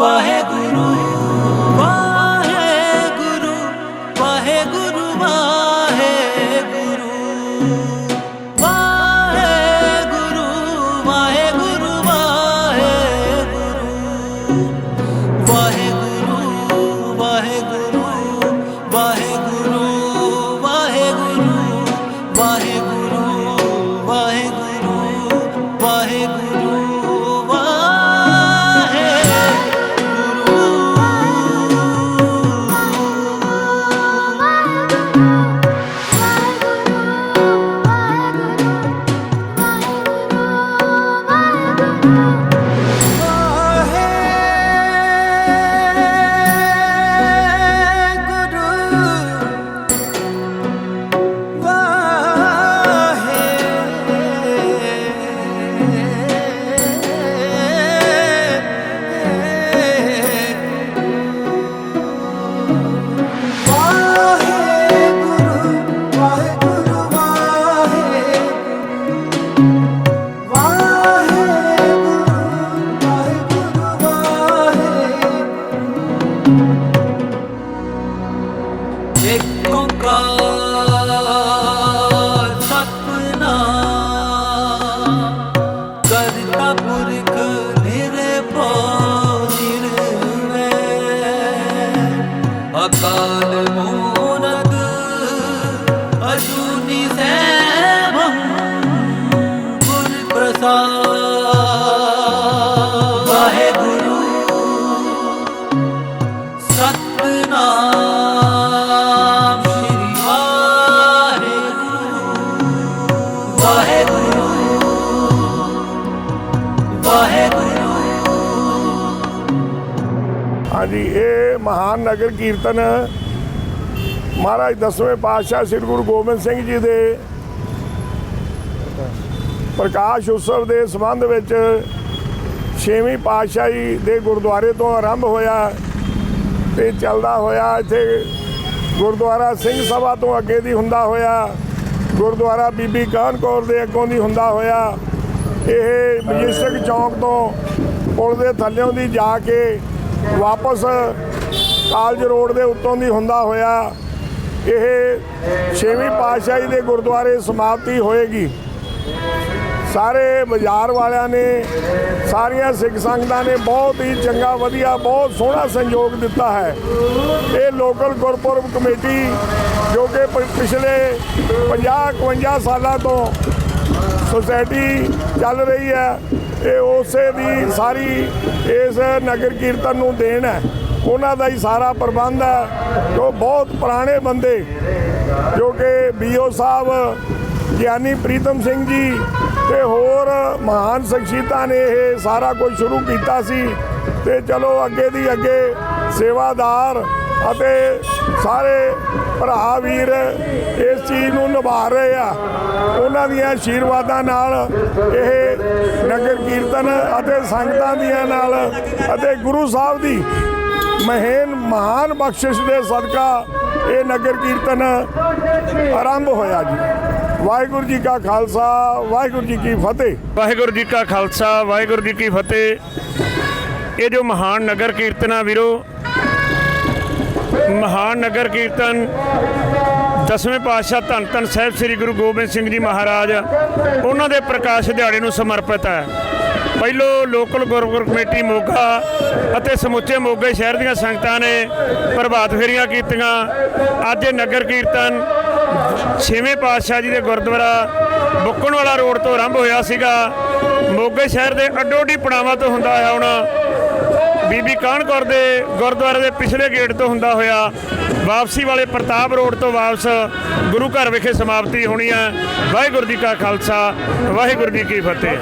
ਵਾਹਿਗੁਰੂ ਸਤਨਾਮ ਸ੍ਰੀ ਵਾਹਿਗੁਰੂ। ਵਾਹਿਗੁਰੂ। ਵਾਹਿਗੁਰੂ ਹਾਂਜੀ, ਇਹ ਮਹਾਨ ਨਗਰ ਕੀਰਤਨ ਮਹਾਰਾਜ ਦਸਵੇਂ ਪਾਤਸ਼ਾਹ ਸ੍ਰੀ ਗੁਰੂ ਗੋਬਿੰਦ ਸਿੰਘ ਜੀ ਦੇ ਪ੍ਰਕਾਸ਼ ਉਤਸਵ ਦੇ ਸੰਬੰਧ ਵਿੱਚ ਛੇਵੀਂ ਪਾਤਸ਼ਾਹੀ ਦੇ ਗੁਰਦੁਆਰੇ ਤੋਂ ਆਰੰਭ ਹੋਇਆ। ਤੇ ਚੱਲਦਾ ਹੋਇਆ ਇੱਥੇ ਗੁਰਦੁਆਰਾ ਸਿੰਘ ਸਭਾ ਤੋਂ ਅੱਗੇ ਦੀ ਹੁੰਦਾ ਹੋਇਆ, ਗੁਰਦੁਆਰਾ ਬੀਬੀ ਕਾਹਨ ਕੌਰ ਦੇ ਅੱਗੋਂ ਦੀ ਹੁੰਦਾ ਹੋਇਆ, ਇਹ ਮਜਿਸਟਿਕ ਚੌਂਕ ਤੋਂ ਪੁਲ ਦੇ ਥੱਲਿਓਂ ਦੀ ਜਾ ਕੇ ਵਾਪਸ ਕਾਲਜ ਰੋਡ ਦੇ ਉੱਤੋਂ ਦੀ ਹੁੰਦਾ ਹੋਇਆ, ਇਹ ਛੇਵੀਂ ਪਾਤਸ਼ਾਹੀ ਦੇ ਗੁਰਦੁਆਰੇ ਸਮਾਪਤੀ ਹੋਏਗੀ। ਸਾਰੇ ਬਾਜ਼ਾਰ ਵਾਲਿਆਂ ਨੇ, ਸਾਰੀਆਂ ਸਿੱਖ ਸੰਗਤਾਂ ਨੇ ਬਹੁਤ ਹੀ ਚੰਗਾ, ਵਧੀਆ, ਬਹੁਤ ਸੋਹਣਾ ਸੰਯੋਗ ਦਿੱਤਾ ਹੈ। ਇਹ ਲੋਕਲ ਗੁਰਪੁਰਬ ਕਮੇਟੀ ਜੋ ਕਿ ਪਿਛਲੇ 50 51 ਸਾਲਾਂ ਤੋਂ ਸੁਸਾਇਟੀ ਚੱਲ ਰਹੀ ਹੈ, ਇਹ ਉਸੇ ਦੀ ਸਾਰੀ ਇਸ ਨਗਰ ਕੀਰਤਨ ਨੂੰ ਦੇਣ ਹੈ। ਉਹਨਾਂ ਦਾ ਹੀ ਸਾਰਾ ਪ੍ਰਬੰਧ ਹੈ, ਜੋ ਬਹੁਤ ਪੁਰਾਣੇ ਬੰਦੇ ਜੋ ਕਿ ਬੀਓ ਸਾਹਿਬ, ਗਿਆਨੀ ਪ੍ਰੀਤਮ ਸਿੰਘ ਜੀ ਤੇ ਹੋਰ ਮਹਾਨ ਸ਼ਖਸੀਅਤਾਂ ਨੇ ਇਹ ਸਾਰਾ ਕੁਝ ਸ਼ੁਰੂ ਕੀਤਾ ਸੀ ਤੇ ਚਲੋ ਅੱਗੇ ਦੀ ਅੱਗੇ ਸੇਵਾਦਾਰ ਅਤੇ ਸਾਰੇ ਭਰਾ ਵੀਰ ਇਸ ਚੀਜ਼ ਨੂੰ ਨਿਭਾ ਰਹੇ ਆ। ਉਹਨਾਂ ਦੀਆਂ ਆਸ਼ੀਰਵਾਦਾਂ ਨਾਲ ਇਹ ਨਗਰ ਕੀਰਤਨ ਅਤੇ ਸੰਗਤਾਂ ਦੀਆਂ ਨਾਲ ਅਤੇ ਗੁਰੂ ਸਾਹਿਬ ਦੀ ਮਹਾਨ ਮਹਾਨ ਬਖਸ਼ਿਸ਼ ਦੇ ਸਦਕਾ ਇਹ ਨਗਰ ਕੀਰਤਨ ਆਰੰਭ ਹੋਇਆ ਜੀ। ਵਾਹਿਗੁਰੂ ਜੀ ਕਾ ਖਾਲਸਾ, ਵਾਹਿਗੁਰੂ ਜੀ ਕੀ ਫਤਿਹ। ਵਾਹਿਗੁਰੂ ਜੀ ਕਾ ਖਾਲਸਾ, ਵਾਹਿਗੁਰੂ ਜੀ ਕੀ ਫਤਿਹ। ਇਹ ਜੋ ਮਹਾਨ ਨਗਰ ਕੀਰਤਨ ਆ ਵੀਰੋ, ਮਹਾਨ ਨਗਰ ਕੀਰਤਨ ਦਸਵੇਂ ਪਾਤਸ਼ਾਹ ਧੰਨ ਧੰਨ ਸਾਹਿਬ ਸ੍ਰੀ ਗੁਰੂ ਗੋਬਿੰਦ ਸਿੰਘ ਜੀ ਮਹਾਰਾਜ, ਉਹਨਾਂ ਦੇ ਪ੍ਰਕਾਸ਼ ਦਿਹਾੜੇ ਨੂੰ ਸਮਰਪਿਤ ਹੈ। ਪਹਿਲੋ ਲੋਕਲ ਗੁਰਗੁਰ ਕਮੇਟੀ ਮੋਗਾ ਅਤੇ ਸਮੁੱਚੇ ਮੋਗੇ ਸ਼ਹਿਰ ਦੀਆਂ ਸੰਗਤਾਂ ਨੇ ਪ੍ਰਭਾਤ ਫੇਰੀਆਂ ਕੀਤੀਆਂ। ਅੱਜ ਇਹ ਨਗਰ ਕੀਰਤਨ ਛੇਵੇਂ ਪਾਤਸ਼ਾਹ ਜੀ ਦੇ ਗੁਰਦੁਆਰਾ ਬੁੱਕਣ ਵਾਲਾ ਰੋਡ ਤੋਂ ਆਰੰਭ ਹੋਇਆ ਸੀਗਾ। ਮੋਗੇ ਸ਼ਹਿਰ ਦੇ ਅੱਡੋ ਅੱਡੀ ਪੜਾਵਾਂ ਤੋਂ ਹੁੰਦਾ ਆਇਆ ਹੁਣ ਬੀਬੀ ਕਾਹਨ ਕੌਰ ਦੇ ਗੁਰਦੁਆਰੇ ਦੇ ਪਿਛਲੇ ਗੇਟ ਤੋਂ ਹੁੰਦਾ ਹੋਇਆ ਵਾਪਸੀ ਵਾਲੇ ਪ੍ਰਤਾਪ ਰੋਡ ਤੋਂ ਵਾਪਸ ਗੁਰੂ ਘਰ ਵਿਖੇ ਸਮਾਪਤੀ ਹੋਣੀ ਹੈ। ਵਾਹਿਗੁਰੂ ਜੀ ਕਾ ਖਾਲਸਾ, ਵਾਹਿਗੁਰੂ ਜੀ ਕੀ ਫਤਿਹ।